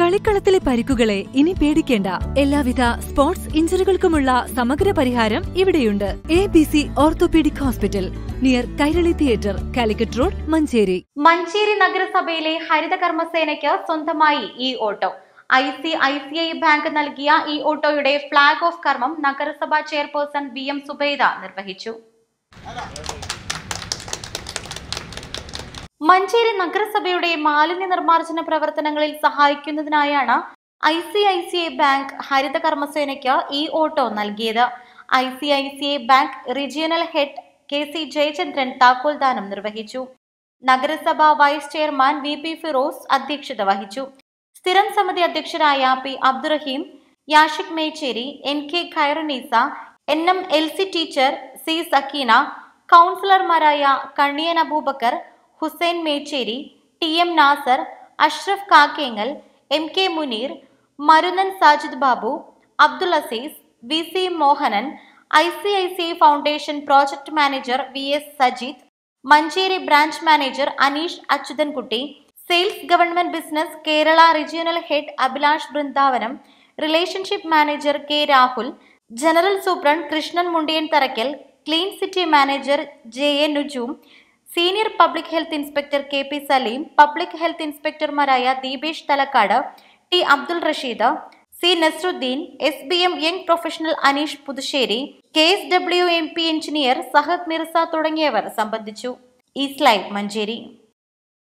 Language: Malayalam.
കളിക്കളത്തിലെ പരിക്കുകളെ ഇനി പേടിക്കേണ്ട. എല്ലാവിധ സ്പോർട്സ് ഇഞ്ചുറികൾക്കുമുള്ള സമഗ്ര പരിഹാരം ഇവിടെയുണ്ട്. A B C orthopaedic hospital near Kairali theatre Calicut road Manjeri. Manjeri നഗരസഭയിലെ ഹരിത കർമ്മസേനയ്ക്ക് സ്വന്തമായി ഈ auto. I C I C I bank നൽകിയ ഈ ഓട്ടോയുടെ ഫ്ളാഗ് ഓഫ് കർമ്മം നഗരസഭാ ചെയർപേഴ്സൺ വി എം സുബൈദ നിർവഹിച്ചു. മഞ്ചേരി നഗരസഭയുടെ മാലിന്യ നിർമ്മാർജന പ്രവർത്തനങ്ങളിൽ സഹായിക്കുന്നതിനായാണ് I C I C I bank ഹരിത കർമ്മസേനയ്ക്ക് ഈ ഓട്ടോ നൽകിയത്. I C I C I bank regional head K C Jayachandran താക്കോൽദാനം നിർവഹിച്ചു. നഗരസഭ vice chairman V P Firoz അധ്യക്ഷത വഹിച്ചു. സ്ഥിരം സമിതി അധ്യക്ഷരായ P Abdurahim Yashik Mecheri N K Khairunnisa N M L C teacher C Sakeena കൗൺസിലർമാരായ Kanniyan Aboobacker Hussain Mecheri T M Nasar Ashraf Kakkengal M K Muneer Marunan Sajid Babu Abdul Azeez V C Mohanan I C I C foundation project manager V S Sajith Manjeri branch manager Aneesh Achuthankutty sales government business Kerala regional head Abhilash Brindavanam relationship manager K Rahul general superintendent Krishnan Mundiyan Tharakkal clean city manager J A Nujoom senior public health inspector K P Saleem public health ഇൻസ്പെക്ടർമാരായ Deepesh Thalakkad T Abdul Rasheed C Nasruddin S B M young professional Aneesh Puthussery K S W M P engineer Sahad Mirza തുടങ്ങിയവർ സംബന്ധിച്ചു. East live Manjeri.